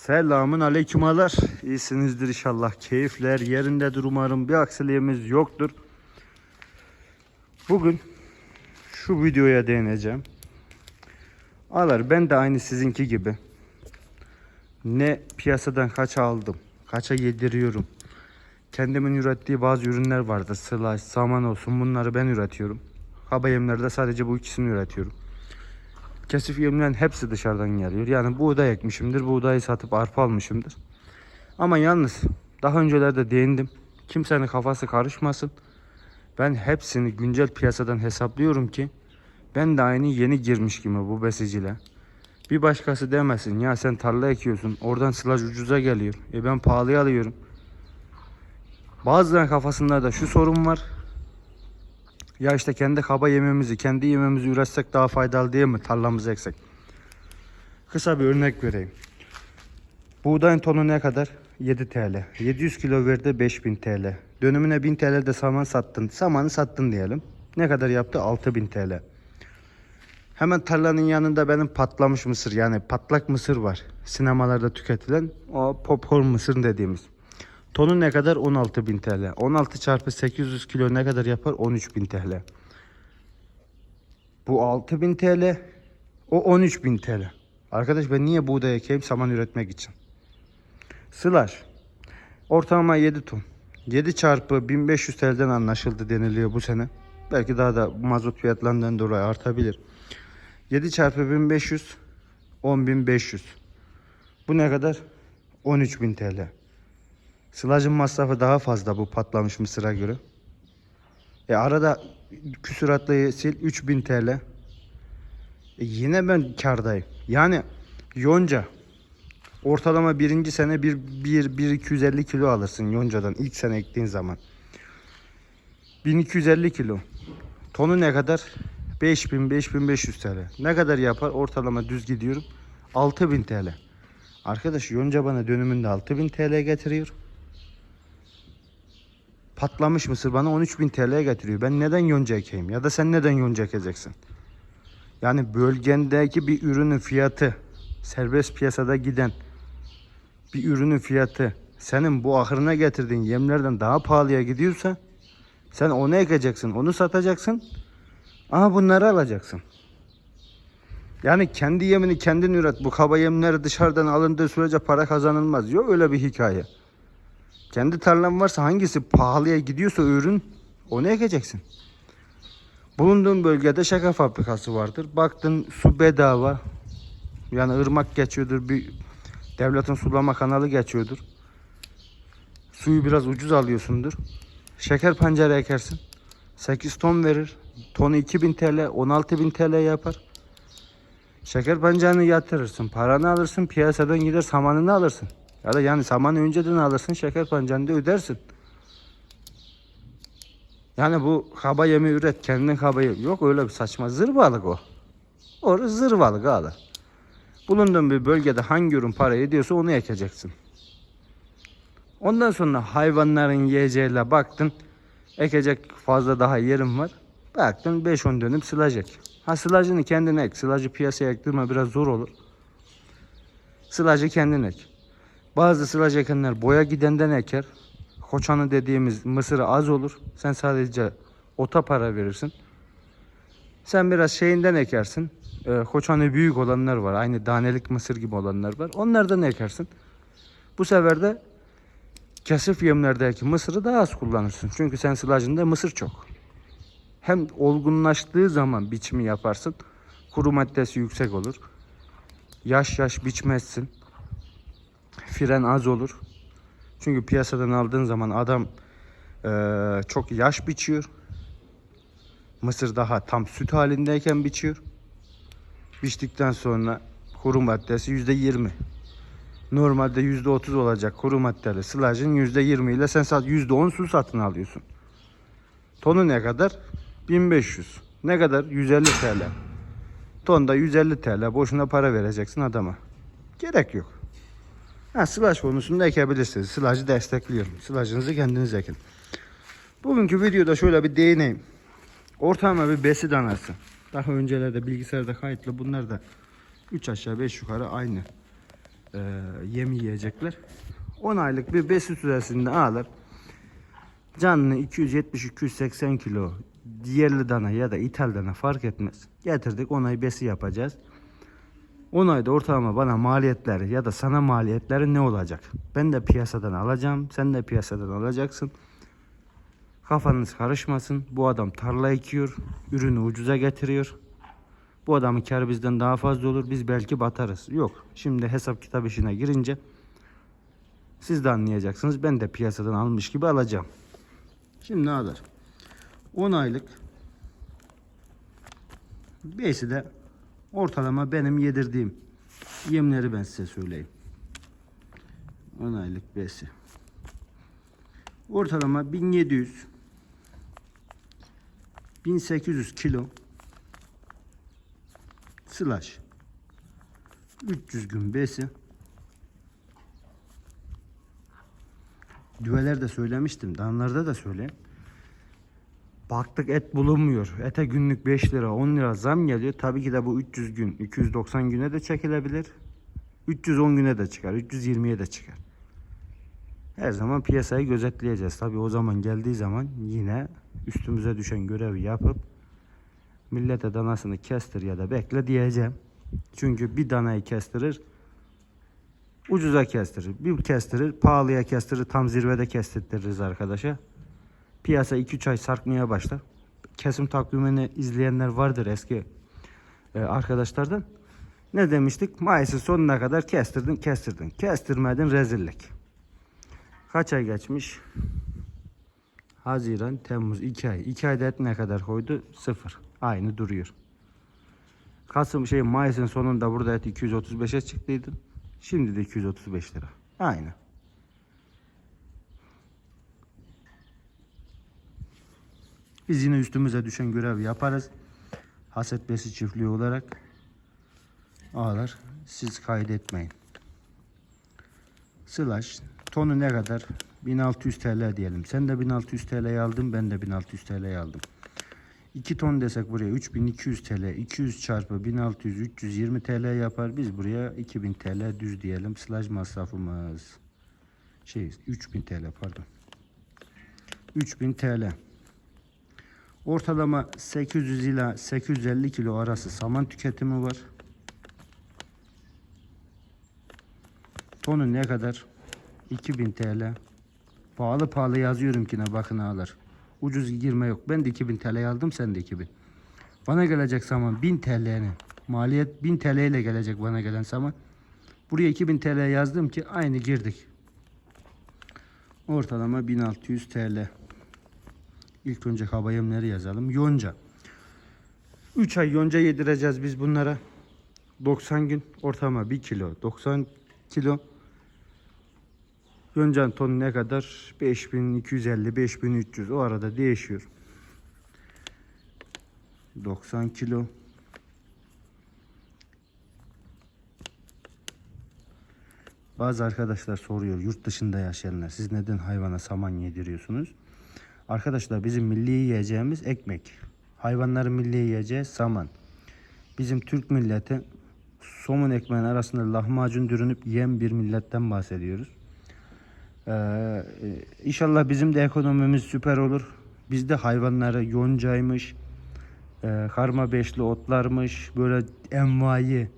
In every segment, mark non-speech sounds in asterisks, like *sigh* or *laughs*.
Selamun aleyküm ağalar. İyisinizdir inşallah. Keyifler yerindedir umarım. Bir aksiliğimiz yoktur. Bugün şu videoya değineceğim. Ağalar ben de aynı sizinki gibi. Ne piyasadan kaç aldım, kaça yediriyorum. Kendimin ürettiği bazı ürünler vardır. Sılaç, saman olsun bunları ben üretiyorum. Haba yemlerde sadece bu ikisini üretiyorum. Kesif yemlerin hepsi dışarıdan geliyor. Yani buğday ekmişimdir. Buğdayı satıp arpa almışımdır. Ama yalnız daha öncelerde değindim. Kimsenin kafası karışmasın. Ben hepsini güncel piyasadan hesaplıyorum ki ben de aynı yeni girmiş gibi bu besiciyle. Bir başkası demesin ya sen tarla ekiyorsun oradan sılaj ucuza geliyor. E ben pahalıya alıyorum. Bazılarının kafasında da şu sorun var. Ya işte kendi kaba yememizi, kendi yememizi üretsek daha faydalı değil mi? Tarlamızı eksek. Kısa bir örnek vereyim. Buğdayın tonu ne kadar? 7 TL. 700 kilo verdi 5000 TL. Dönümüne 1000 TL de saman sattın. Samanı sattın diyelim. Ne kadar yaptı? 6000 TL. Hemen tarlanın yanında benim patlamış mısır yani patlak mısır var. Sinemalarda tüketilen o popcorn mısır dediğimiz. Tonu ne kadar? 16.000 TL. 16 çarpı 800 kilo ne kadar yapar? 13.000 TL. Bu 6.000 TL. O 13.000 TL. Arkadaş ben niye buğday ekeyim? Saman üretmek için. Sılaj. Ortalama 7 ton. 7 çarpı 1500 TL'den anlaşıldı deniliyor bu sene. Belki daha da mazot fiyatlarından dolayı artabilir. 7 çarpı 1500 10500. Bu ne kadar? 13000 TL. Sılacın masrafı daha fazla bu patlamış mısıra göre. E arada küsuratlıyı sil 3000 TL. E yine ben kardayım. Yani yonca ortalama birinci sene 1 1 1 250 kilo alırsın yoncadan ilk sene ektiğin zaman. 1250 kilo. Tonu ne kadar? 5000 5500 TL. Ne kadar yapar? Ortalama düz gidiyorum. 6000 TL. Arkadaş yonca bana dönümünde 6000 TL getiriyor. Patlamış mısır bana 13.000 TL getiriyor. Ben neden yonca ekeyim? Ya da sen neden yonca ekeceksin? Yani bölgendeki bir ürünün fiyatı serbest piyasada giden bir ürünün fiyatı senin bu ahırına getirdiğin yemlerden daha pahalıya gidiyorsa sen onu ekeceksin, onu satacaksın. Ama bunları alacaksın. Yani kendi yemini kendin üret. Bu kaba yemleri dışarıdan alındığı sürece para kazanılmaz. Yok öyle bir hikaye. Kendi tarlan varsa hangisi pahalıya gidiyorsa ürün onu ekeceksin. Bulunduğun bölgede şeker fabrikası vardır. Baktın su bedava. Yani ırmak geçiyordur. Bir devletin sulama kanalı geçiyordur. Suyu biraz ucuz alıyorsundur. Şeker pancarı ekersin. 8 ton verir. Tonu 2000 TL, 16000 TL yapar. Şeker pancarını yatırırsın, paranı alırsın, piyasadan gider samanını alırsın. Ya da yani samanı önceden alırsın, şeker pancarını da ödersin. Yani bu kaba yemi üret, kendin kaba yem. Yok öyle bir saçma zırvalık o. O zırvalık ağlar. Bulunduğun bir bölgede hangi ürün para ediyorsa onu ekeceksin. Ondan sonra hayvanların yiyeceğiyle baktın. Ekecek fazla daha yerim var. Baktın 5-10 dönüm sılacak. Ha sılacını kendin ek. Sılacı piyasaya ektirme biraz zor olur. Sılacı kendin ek. Bazı sılacı ekenler boya gidenden eker. Koçanı dediğimiz mısırı az olur. Sen sadece ota para verirsin. Sen biraz şeyinden ekersin. Ee, koçanı büyük olanlar var. Aynı danelik mısır gibi olanlar var. Onlardan ekersin. Bu sefer de kesif yemlerdeki mısırı daha az kullanırsın. Çünkü sen sılacında mısır çok. Hem olgunlaştığı zaman biçimi yaparsın. Kuru maddesi yüksek olur. Yaş yaş biçmezsin. Fren az olur. Çünkü piyasadan aldığın zaman adam eee, çok yaş biçiyor. Mısır daha tam süt halindeyken biçiyor. Biçtikten sonra kuru maddesi yüzde yirmi. Normalde yüzde otuz olacak kuru maddeli yüzde yirmi ile sen sat yüzde on su satın alıyorsun. Tonu ne kadar? 1500. Ne kadar? 150 TL. Tonda 150 TL. Boşuna para vereceksin adama. Gerek yok. Ha, sılaj konusunda ekebilirsiniz. Sılajı destekliyorum. Sılajınızı kendiniz ekin. Bugünkü videoda şöyle bir değineyim. Ortalama bir besi danası. Daha öncelerde bilgisayarda kayıtlı bunlar da 3 aşağı 5 yukarı aynı. e, yem yiyecekler. 10 aylık bir besi süresinde alır. Canlı 270-280 kilo yerli dana ya da ithal dana fark etmez. Getirdik 10 ay besi yapacağız. 10 ayda ortalama bana maliyetleri ya da sana maliyetleri ne olacak? Ben de piyasadan alacağım, sen de piyasadan alacaksın. Kafanız karışmasın. Bu adam tarla ekiyor, ürünü ucuza getiriyor. Bu adamın karı bizden daha fazla olur. Biz belki batarız. Yok. Şimdi hesap kitap işine girince siz de anlayacaksınız. Ben de piyasadan almış gibi alacağım. Şimdi ne alır? 10 aylık Beysi de ortalama benim yedirdiğim yemleri ben size söyleyeyim. 10 aylık besi. Ortalama 1700 1800 kilo slash 300 gün besi Düveler de söylemiştim. Danlarda da söyleyeyim. Baktık et bulunmuyor. Ete günlük 5 lira 10 lira zam geliyor. Tabii ki de bu 300 gün 290 güne de çekilebilir. 310 güne de çıkar. 320'ye de çıkar. Her zaman piyasayı gözetleyeceğiz. Tabii o zaman geldiği zaman yine üstümüze düşen görevi yapıp millete danasını kestir ya da bekle diyeceğim. Çünkü bir danayı kestirir ucuza kestirir. Bir kestirir, pahalıya kestirir, tam zirvede kestiririz arkadaşa. Piyasa 2-3 ay sarkmaya başlar. Kesim takvimini izleyenler vardır eski e, arkadaşlardan. Ne demiştik? Mayıs'ın sonuna kadar kestirdin, kestirdin. Kestirmedin rezillik. Kaç ay geçmiş? Haziran, Temmuz 2 ay. 2 ayda et ne kadar koydu? Sıfır. Aynı duruyor. Kasım şey Mayıs'ın sonunda burada et 235'e çıktıydı. Şimdi de 235 lira. Aynı. Biz yine üstümüze düşen görevi yaparız. Haset besi çiftliği olarak ağlar. Siz kaydetmeyin. Slash tonu ne kadar? 1600 TL diyelim. Sen de 1600 TL'ye aldın, ben de 1600 TL'ye aldım. 2 ton desek buraya 3200 TL, 200 çarpı 1600, 320 TL yapar. Biz buraya 2000 TL düz diyelim. Slash masrafımız şey 3000 TL pardon. 3000 TL. Ortalama 800 ila 850 kilo arası saman tüketimi var. Tonu ne kadar? 2000 TL. Pahalı pahalı yazıyorum ki ne bakın ağlar. Ucuz girme yok. Ben de 2000 TL aldım sen de 2000. Bana gelecek saman 1000 TL'nin. Maliyet 1000 TL ile gelecek bana gelen saman. Buraya 2000 TL yazdım ki aynı girdik. Ortalama 1600 TL. İlk önce kaba yazalım. Yonca. 3 ay yonca yedireceğiz biz bunlara. 90 gün ortalama 1 kilo. 90 kilo. Yoncan tonu ne kadar? 5250, 5300 o arada değişiyor. 90 kilo. Bazı arkadaşlar soruyor yurt dışında yaşayanlar siz neden hayvana saman yediriyorsunuz? Arkadaşlar bizim milli yiyeceğimiz ekmek. Hayvanların milli yiyeceği saman. Bizim Türk milleti somun ekmeğin arasında lahmacun dürünüp yiyen bir milletten bahsediyoruz. Ee, inşallah bizim de ekonomimiz süper olur. Bizde hayvanları yoncaymış, e, karma beşli otlarmış, böyle envai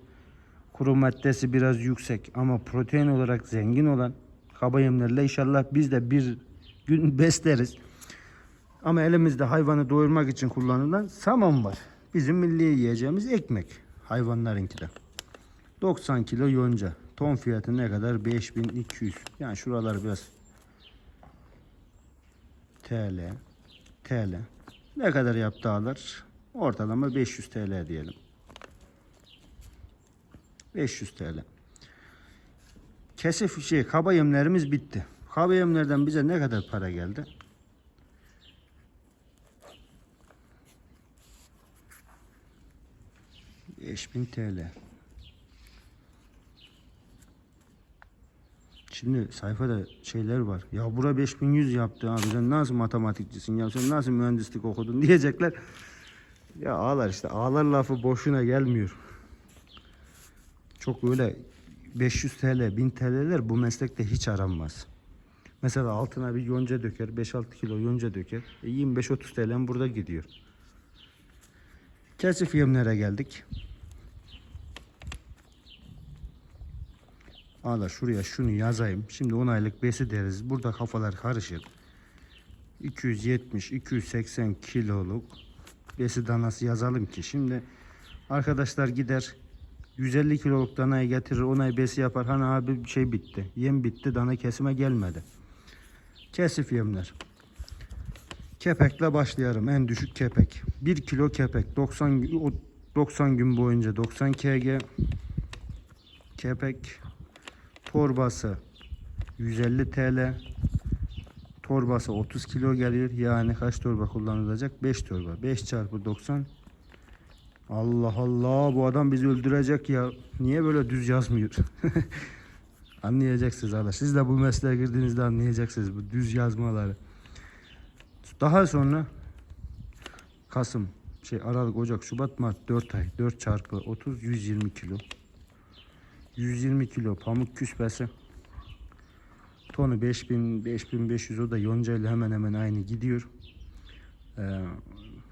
kuru maddesi biraz yüksek ama protein olarak zengin olan kaba yemlerle inşallah biz de bir gün *laughs* besleriz. Ama elimizde hayvanı doyurmak için kullanılan saman var. Bizim milli yiyeceğimiz ekmek. Hayvanlarınki de. 90 kilo yonca. Ton fiyatı ne kadar? 5200. Yani şuralar biraz TL TL. Ne kadar yaptı alır? Ortalama 500 TL diyelim. 500 TL. Kesif şey kaba yemlerimiz bitti. Kaba yemlerden bize ne kadar para geldi? Beş bin TL. Şimdi sayfada şeyler var. Ya bura 5100 yaptı abi. Sen nasıl matematikçisin ya? Sen nasıl mühendislik okudun *laughs* diyecekler. Ya ağlar işte. Ağlar lafı boşuna gelmiyor. Çok öyle 500 TL, 1000 TL'ler bu meslekte hiç aranmaz. Mesela altına bir yonca döker, 5-6 kilo yonca döker. E 25-30 TL burada gidiyor. Kesif yemlere geldik. Hala şuraya şunu yazayım. Şimdi 10 aylık besi deriz. Burada kafalar karışır. 270-280 kiloluk besi danası yazalım ki şimdi arkadaşlar gider 150 kiloluk danayı getirir onay besi yapar hani abi şey bitti yem bitti dana kesime gelmedi kesif yemler kepekle başlayalım en düşük kepek 1 kilo kepek 90 gü- o 90 gün boyunca 90 kg kepek torbası 150 TL torbası 30 kilo geliyor. Yani kaç torba kullanılacak? 5 torba. 5 çarpı 90. Allah Allah bu adam bizi öldürecek ya. Niye böyle düz yazmıyor? *laughs* Anlayacaksınız arkadaş. Siz de bu mesleğe girdiğinizde anlayacaksınız bu düz yazmaları. Daha sonra Kasım, şey Aralık, Ocak, Şubat, Mart 4 ay. 4 çarpı 30 120 kilo. 120 kilo pamuk küspesi. Tonu 5000 5500 o da yonca ile hemen hemen aynı gidiyor. Ee,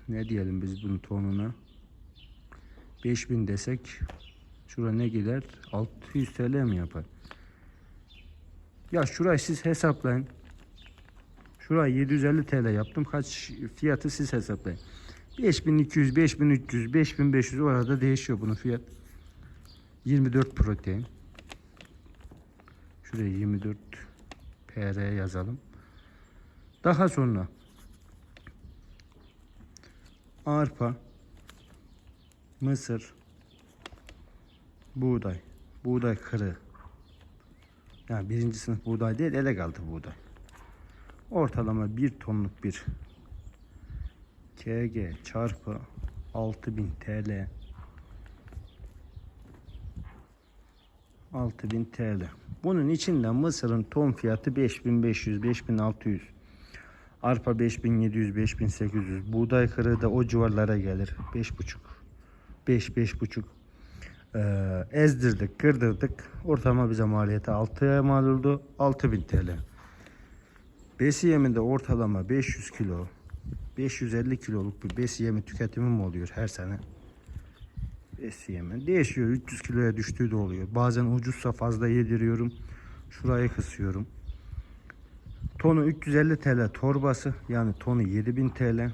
ne diyelim biz bunun tonuna? 5000 desek şura ne gider? 600 TL mi yapar? Ya şurayı siz hesaplayın. Şurayı 750 TL yaptım. Kaç fiyatı siz hesaplayın. 5200, 5300, 5500 orada değişiyor bunun fiyat. 24 protein. Şuraya 24 PR yazalım. Daha sonra arpa, mısır, buğday, buğday kırığı. Yani birinci sınıf buğday değil, ele kaldı buğday. Ortalama bir tonluk bir KG çarpı 6000 TL 6000 TL. Bunun içinde mısırın ton fiyatı 5500 5600. Arpa 5700 5800. Buğday kırığı da o civarlara gelir. 5,5 5 5,5. Ee, ezdirdik, kırdırdık. Ortalama bize maliyeti 6'ya mal oldu. 6000 TL. Besi yeminde ortalama 500 kilo 550 kiloluk bir besi yemi tüketimim oluyor her sene. Besi yemi değişiyor 300 kiloya düştüğü de oluyor. Bazen ucuzsa fazla yediriyorum. Şurayı kısıyorum. Tonu 350 TL torbası yani tonu 7000 TL.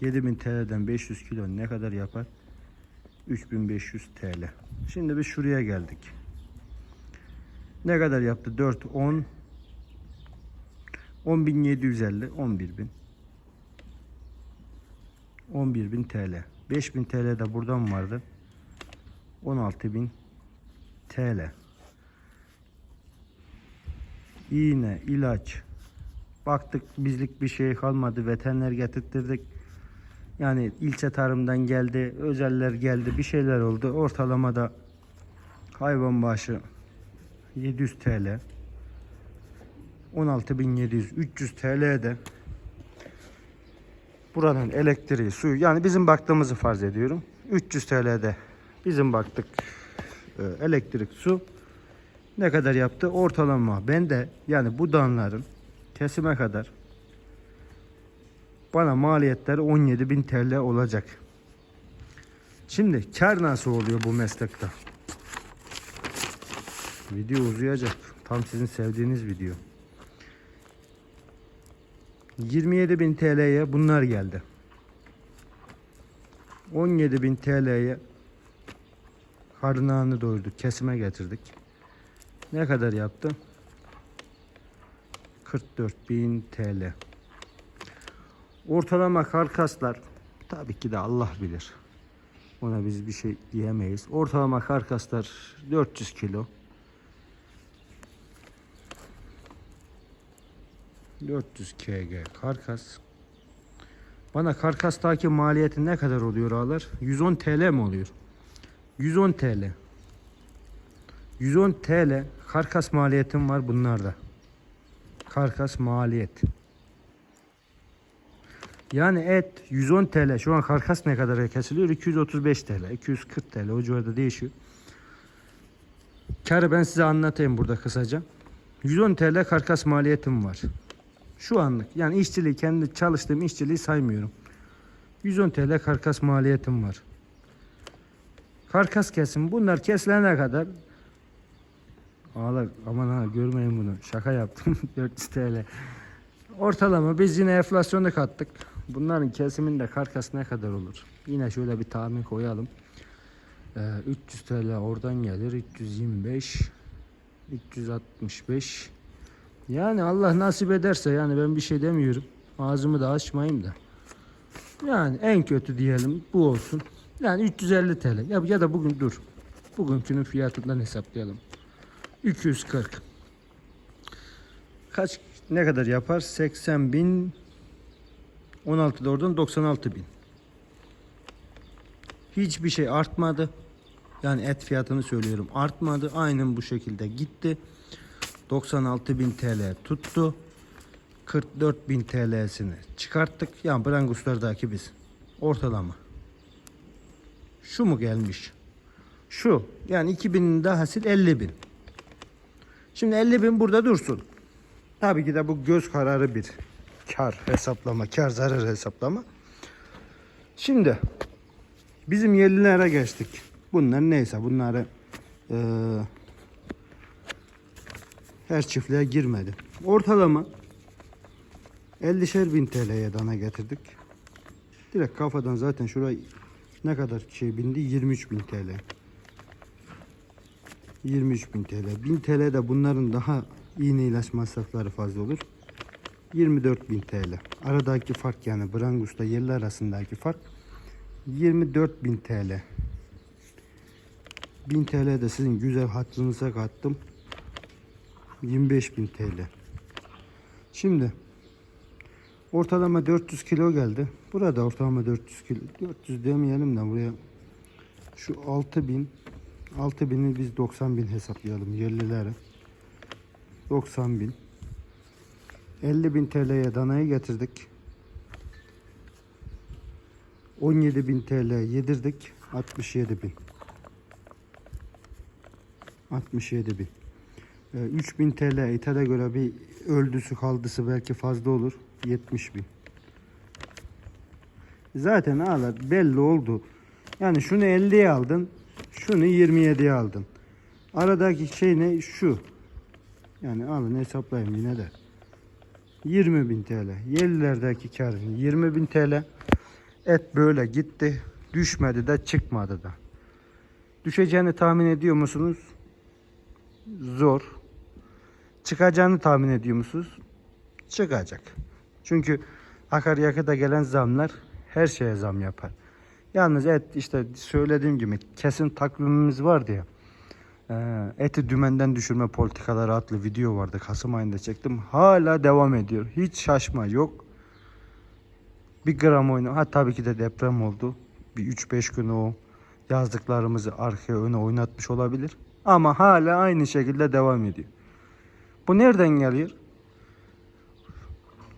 7000 TL'den 500 kilo ne kadar yapar? 3500 TL. Şimdi biz şuraya geldik. Ne kadar yaptı? 4, 10, 10.750, 11.000. 11.000 TL. 5.000 TL de buradan vardı. 16.000 TL. İğne, ilaç. Baktık bizlik bir şey kalmadı. Veteriner getirttirdik. Yani ilçe tarımdan geldi, özeller geldi, bir şeyler oldu. Ortalamada hayvan başı 700 TL. 16.700 300 TL'de buranın elektriği, suyu yani bizim baktığımızı farz ediyorum. 300 TL'de bizim baktık e, elektrik, su ne kadar yaptı? Ortalama ben de yani bu danların kesime kadar bana maliyetleri 17.000 TL olacak. Şimdi kar nasıl oluyor bu meslekte? Video uzayacak. Tam sizin sevdiğiniz video. 27.000 TL'ye bunlar geldi. 17.000 TL'ye karnağını doyurduk. Kesime getirdik. Ne kadar yaptı? 44.000 TL. Ortalama karkaslar tabii ki de Allah bilir. Ona biz bir şey diyemeyiz. Ortalama karkaslar 400 kilo. 400 kg karkas. Bana karkastaki maliyeti ne kadar oluyor ağalar? 110 TL mi oluyor? 110 TL. 110 TL karkas maliyetim var bunlarda. Karkas maliyet. Yani et 110 TL. Şu an karkas ne kadar kesiliyor? 235 TL, 240 TL. O civarda değişiyor. Karı ben size anlatayım burada kısaca. 110 TL karkas maliyetim var. Şu anlık yani işçiliği kendi çalıştığım işçiliği saymıyorum. 110 TL karkas maliyetim var. Karkas kesim bunlar kesilene kadar Ağlar aman ha görmeyin bunu. Şaka yaptım. *laughs* 400 TL. Ortalama biz yine enflasyonu kattık. Bunların kesiminde karkas ne kadar olur? Yine şöyle bir tahmin koyalım. Ee, 300 TL oradan gelir. 325 365 Yani Allah nasip ederse yani ben bir şey demiyorum. Ağzımı da açmayayım da. Yani en kötü diyelim bu olsun. Yani 350 TL. Ya, ya da bugün dur. Bugünkünün fiyatından hesaplayalım. 240. Kaç ne kadar yapar? 80 bin 16 da oradan 96 bin. Hiçbir şey artmadı. Yani et fiyatını söylüyorum. Artmadı. Aynen bu şekilde gitti. 96 bin TL tuttu. 44 bin TL'sini çıkarttık. Yani Branguslardaki biz. Ortalama. Şu mu gelmiş? Şu. Yani 2000'in de hasil 50 bin. Şimdi 50 bin burada dursun. Tabii ki de bu göz kararı bir kar hesaplama, kar zarar hesaplama. Şimdi bizim yerlilere geçtik. Bunlar neyse bunları eee, her çiftliğe girmedi. Ortalama 50'şer bin TL'ye dana getirdik. Direkt kafadan zaten şuraya ne kadar şey bindi? 23 bin TL. 23 bin TL. 1000 TL de bunların daha iğne ilaç masrafları fazla olur. 24 bin TL. Aradaki fark yani Brangus'ta yerli arasındaki fark 24 bin TL. 1000 TL de sizin güzel hatırınıza kattım. 25.000 TL. Şimdi ortalama 400 kilo geldi. Burada ortalama 400 kilo. 400 demeyelim de buraya şu 6000 6000'i biz 90.000 hesaplayalım yerlilere. 90.000 50.000 TL'ye danayı getirdik. 17.000 TL yedirdik. 67.000 67.000 3000 TL ithale göre bir öldüsü kaldısı belki fazla olur. 70 bin. Zaten ağlar belli oldu. Yani şunu 50'ye aldın. Şunu 27'ye aldın. Aradaki şey ne? Şu. Yani alın hesaplayayım yine de. 20 bin TL. Yerlilerdeki karın 20 bin TL. Et böyle gitti. Düşmedi de çıkmadı da. Düşeceğini tahmin ediyor musunuz? Zor. Çıkacağını tahmin ediyor musunuz? Çıkacak. Çünkü akaryakıta gelen zamlar her şeye zam yapar. Yalnız et işte söylediğim gibi kesin takvimimiz vardı ya. Ee, eti dümenden düşürme politikaları adlı video vardı. Kasım ayında çektim. Hala devam ediyor. Hiç şaşma yok. Bir gram oyna. Ha tabii ki de deprem oldu. Bir 3-5 gün o yazdıklarımızı arkaya öne oynatmış olabilir. Ama hala aynı şekilde devam ediyor. Bu nereden geliyor?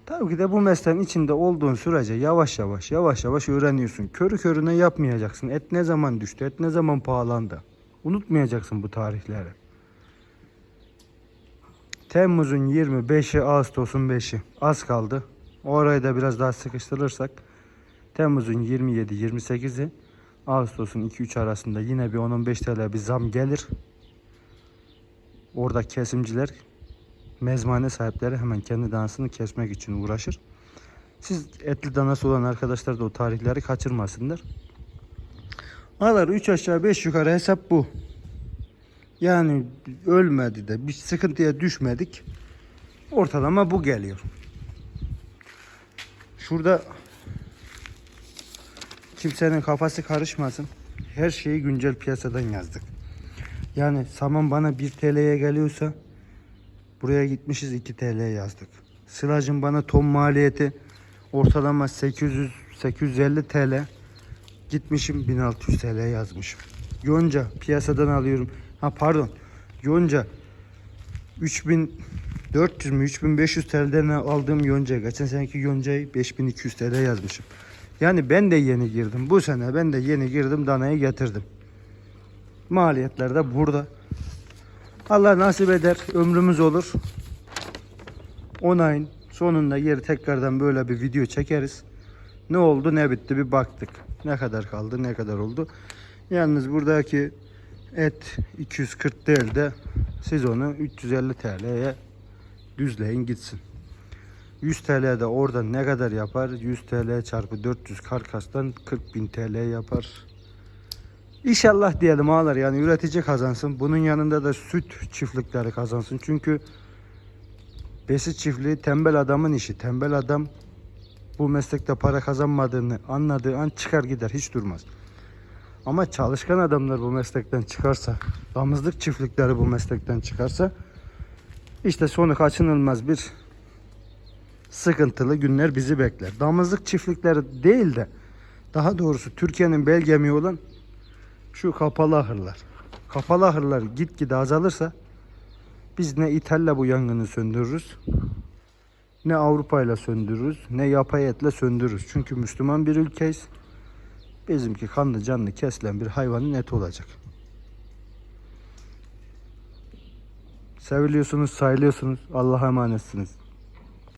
Tabii ki de bu mesleğin içinde olduğun sürece yavaş yavaş yavaş yavaş öğreniyorsun. Körü körüne yapmayacaksın. Et ne zaman düştü? Et ne zaman pahalandı? Unutmayacaksın bu tarihleri. Temmuz'un 25'i, Ağustos'un 5'i. Az kaldı. O arayı da biraz daha sıkıştırırsak Temmuz'un 27, 28'i Ağustos'un 2-3 arasında yine bir 10-15 TL bir zam gelir. Orada kesimciler mezmane sahipleri hemen kendi danasını kesmek için uğraşır. Siz etli danası olan arkadaşlar da o tarihleri kaçırmasınlar. Ağlar 3 aşağı 5 yukarı hesap bu. Yani ölmedi de bir sıkıntıya düşmedik. Ortalama bu geliyor. Şurada kimsenin kafası karışmasın. Her şeyi güncel piyasadan yazdık. Yani saman bana 1 TL'ye geliyorsa buraya gitmişiz 2 TL yazdık. Sılacın bana ton maliyeti ortalama 800 850 TL. Gitmişim 1600 TL yazmışım. Yonca piyasadan alıyorum. Ha pardon. Yonca 3400 mü 3500 TL'den aldığım yonca. Geçen seneki yoncayı 5200 TL yazmışım. Yani ben de yeni girdim. Bu sene ben de yeni girdim danayı getirdim. Maliyetler de burada. Allah nasip eder ömrümüz olur. 10 ayın sonunda geri tekrardan böyle bir video çekeriz. Ne oldu ne bitti bir baktık. Ne kadar kaldı ne kadar oldu. Yalnız buradaki et 240 değil de siz onu 350 TL'ye düzleyin gitsin. 100 TL de orada ne kadar yapar? 100 TL çarpı 400 karkastan 40.000 TL yapar. İnşallah diyelim ağlar yani üretici kazansın. Bunun yanında da süt çiftlikleri kazansın. Çünkü besi çiftliği tembel adamın işi. Tembel adam bu meslekte para kazanmadığını anladığı an çıkar gider hiç durmaz. Ama çalışkan adamlar bu meslekten çıkarsa, damızlık çiftlikleri bu meslekten çıkarsa işte sonu kaçınılmaz bir sıkıntılı günler bizi bekler. Damızlık çiftlikleri değil de daha doğrusu Türkiye'nin bel gemiği olan şu kapalı ahırlar. Kapalı ahırlar gitgide azalırsa biz ne İtalya bu yangını söndürürüz ne Avrupa ile söndürürüz ne yapay etle söndürürüz. Çünkü Müslüman bir ülkeyiz. Bizimki kanlı canlı kesilen bir hayvanın eti olacak. Seviliyorsunuz, sayılıyorsunuz. Allah'a emanetsiniz.